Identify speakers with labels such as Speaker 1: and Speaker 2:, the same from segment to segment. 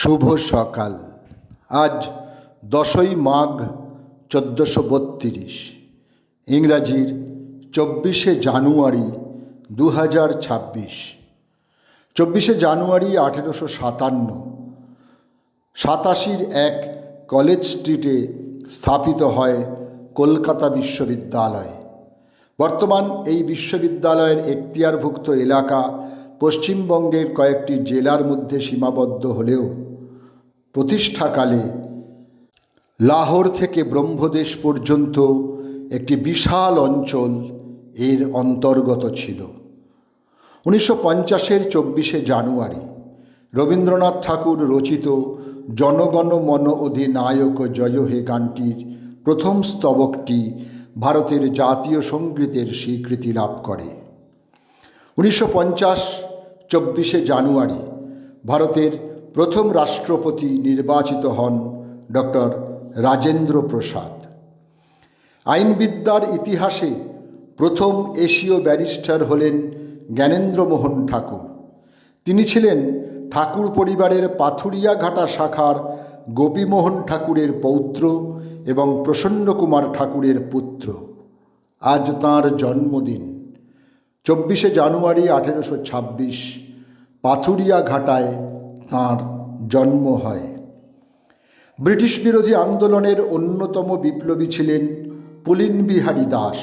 Speaker 1: শুভ সকাল। আজ দশই মাঘ চোদ্দোশো বত্রিশ। ইংরাজির চব্বিশে জানুয়ারি দু হাজার ছাব্বিশ। চব্বিশে জানুয়ারি আঠেরোশো সাতান্ন। সাতাশির এক কলেজ স্ট্রিটে স্থাপিত হয় কলকাতা বিশ্ববিদ্যালয়। বর্তমান এই বিশ্ববিদ্যালয়ের এখতিয়ারভুক্ত এলাকা পশ্চিমবঙ্গের কয়েকটি জেলার মধ্যে সীমাবদ্ধ হলেও প্রতিষ্ঠাকালে লাহোর থেকে ব্রহ্মদেশ পর্যন্ত একটি বিশাল অঞ্চল এর অন্তর্গত ছিল। উনিশশো পঞ্চাশের চব্বিশে জানুয়ারি রবীন্দ্রনাথ ঠাকুর রচিত জনগণ মন অধিনায়ক জয় হে গানটির প্রথম স্তবকটি ভারতের জাতীয় সঙ্গীতের স্বীকৃতি লাভ করে। উনিশশো পঞ্চাশ চব্বিশে জানুয়ারি ভারতের প্রথম রাষ্ট্রপতি নির্বাচিত হন ডক্টর রাজেন্দ্র প্রসাদ। আইনবিদ্যার ইতিহাসে প্রথম এশীয় ব্যারিস্টার হলেন জ্ঞানেন্দ্রমোহন ঠাকুর। তিনি ছিলেন ঠাকুর পরিবারের পাথুরিয়াঘাটা শাখার গোপীমোহন ঠাকুরের পৌত্র এবং প্রসন্নকুমার ঠাকুরের পুত্র। আজ তাঁর জন্মদিন। চব্বিশে জানুয়ারি আঠেরোশো ছাব্বিশ পাথুরিয়া ঘাটায় তাঁর জন্ম হয়। ব্রিটিশ বিরোধী আন্দোলনের অন্যতম বিপ্লবী ছিলেন পুলিন বিহারী দাস।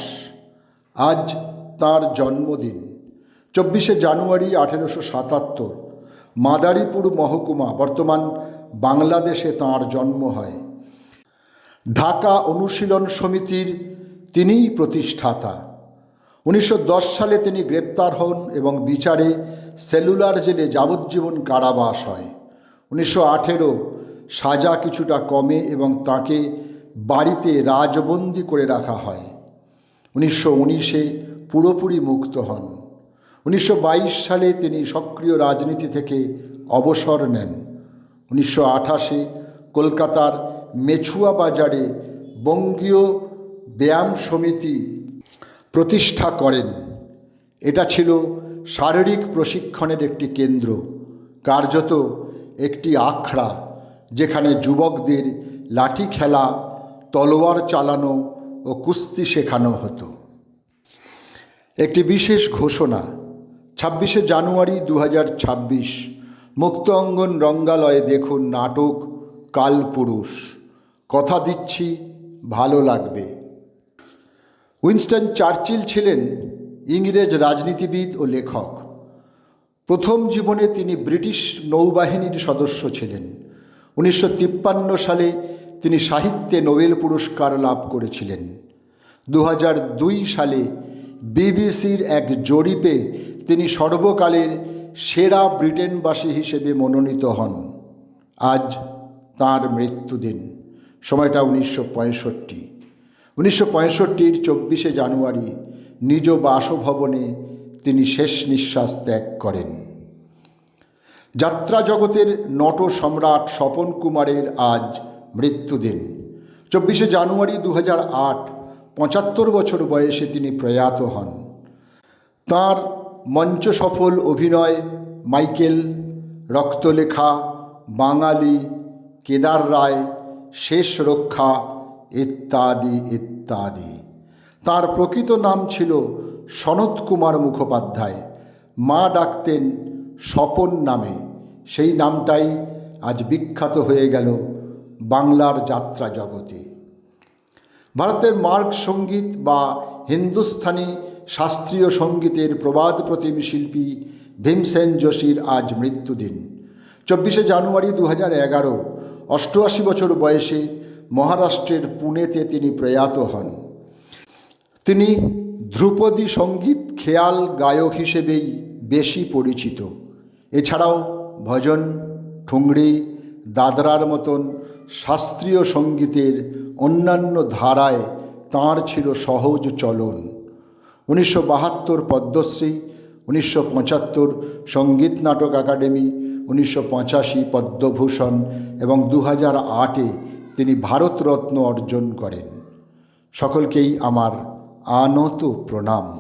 Speaker 1: আজ তাঁর জন্মদিন, চব্বিশে জানুয়ারি আঠেরোশো সাতাত্তর। মাদারীপুর মহকুমা, বর্তমান বাংলাদেশে তাঁর জন্ম হয়। ঢাকা অনুশীলন সমিতির তিনিই প্রতিষ্ঠাতা। উনিশশো দশ সালে তিনি গ্রেপ্তার হন এবং বিচারে সেলুলার জেলে যাবজ্জীবন কারাবাস হয়। উনিশশো আঠেরো সাজা কিছুটা কমে এবং তাকে বাড়িতে রাজবন্দি করে রাখা হয়। উনিশশো উনিশে পুরোপুরি মুক্ত হন। উনিশশো বাইশ সালে তিনি সক্রিয় রাজনীতি থেকে অবসর নেন। উনিশশো আঠাশে কলকাতার মেছুয়া বাজারে বঙ্গীয় ব্যায়াম সমিতি প্রতিষ্ঠা করেন। এটা ছিল শারীরিক প্রশিক্ষণের একটি কেন্দ্র, কার্যত একটি আখড়া, যেখানে যুবকদের লাঠি খেলা, তলোয়ার চালানো ও কুস্তি শেখানো হতো। একটি বিশেষ ঘোষণা, ছাব্বিশে জানুয়ারি দু হাজার ছাব্বিশ, মুক্ত অঙ্গন রঙ্গালয়ে দেখুন নাটক কালপুরুষ কথা দিচ্ছি, ভালো লাগবে। উইনস্টন চার্চিল ছিলেন ইংরেজ রাজনীতিবিদ ও লেখক। প্রথম জীবনে তিনি ব্রিটিশ নৌবাহিনীর সদস্য ছিলেন। উনিশশো তিপ্পান্ন সালে তিনি সাহিত্যে নোবেল পুরস্কার লাভ করেছিলেন। দু সালে বিবিসির এক জরিপে তিনি সর্বকালের সেরা ব্রিটেনবাসী হিসেবে মনোনীত হন। আজ তাঁর মৃত্যুদিন। সময়টা উনিশশো পঁয়ষট্টি। উনিশশো পঁয়ষট্টির চব্বিশে জানুয়ারি নিজ বাসভবনে তিনি শেষ নিঃশ্বাস ত্যাগ করেন। যাত্রা জগতের নট সম্রাট স্বপন কুমারের আজ মৃত্যুদিন চব্বিশে জানুয়ারি দু আট, পঁচাত্তর বছর বয়সে তিনি প্রয়াত হন। তাঁর মঞ্চ সফল অভিনয় মাইকেল, রক্তলেখা, বাঙালি, কেদার রায়, শেষ রক্ষা, ইত্যাদি ইত্যাদি। তার প্রকৃত নাম ছিল সনত কুমার মুখোপাধ্যায়। মা ডাকতেন স্বপন নামে। সেই নামটাই আজ বিখ্যাত হয়ে গেল বাংলার যাত্রা জগতে। ভারতের মার্গ সংগীত বা হিন্দুস্থানি শাস্ত্রীয় সঙ্গীতের প্রবাদ প্রতিম শিল্পী ভীমসেন যোশীর আজ মৃত্যুদিন। চব্বিশে জানুয়ারি দু হাজার এগারো, অষ্টআশি বছর বয়সে মহারাষ্ট্রের পুনেতে তিনি প্রয়াত হন। তিনি ধ্রুপদী সংগীত খেয়াল গায়ক হিসেবেই বেশি পরিচিত। এছাড়াও ভজন, ঠুংরি, দাদরার মতন শাস্ত্রীয় সঙ্গীতের অন্যান্য ধারায় তাঁর ছিল সহজ চলন। উনিশশো বাহাত্তর পদ্মশ্রী, উনিশশো পঁচাত্তর সংগীত নাটক একাডেমি, উনিশশো পঁচাশি পদ্মভূষণ এবং দু হাজার আটে তিনি ভারতরত্ন অর্জন করেন। সকলকেই আমার আনত প্রণাম।